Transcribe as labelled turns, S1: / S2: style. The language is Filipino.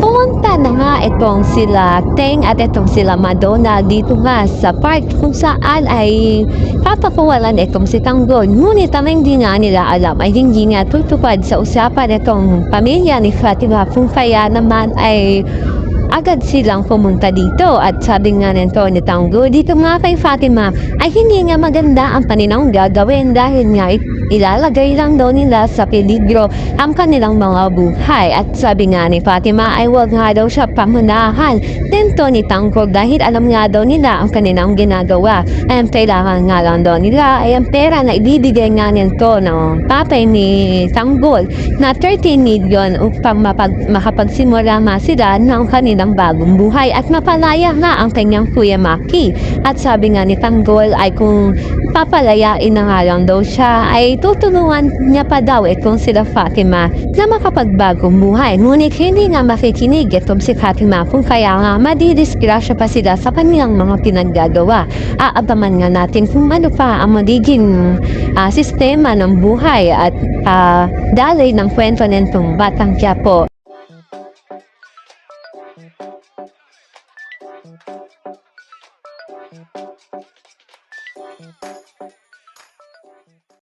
S1: Pumunta na nga itong sila Teng at itong sila Madonna dito nga sa park kung saan ay papakuwalan itong si Tanggol. Ngunit ang hindi nga nila alam ay hindi nga tutupad sa usapan itong pamilya ni Fatima kung kaya naman ay agad silang pumunta dito. At sabi nga nito ni Tanggol dito nga kay Fatima ay hindi nga maganda ang paninang gagawin dahil nga ilalagay lang daw nila sa peligro ang kanilang mga buhay. At sabi nga ni Fatima ay wag nga daw siya pamunahan. Dito ni Tanggol dahil alam nga daw nila ang kanilang ginagawa. Ay ang kailangan nga lang daw nila ay ang pera na ibibigay nga nito ng papay ni Tanggol na 13 million upang mapag, makapagsimula nga sila ng kanilang bagong buhay at mapalaya nga ang kanyang Kuya Maki. At sabi nga ni Tanggol ay kung papalayain na nga lang daw siya ay tutulungan niya pa daw itong sila Fatima na makapagbagong buhay. Ngunit hindi nga makikinig itong si Fatima kung kaya nga madidisgrasya pa sila sa kanilang mga pinaggagawa. Aabaman nga natin kung ano pa ang magiging ah, sistema ng buhay at ah, dalay ng kwento nitong batang Quiapo Thank you.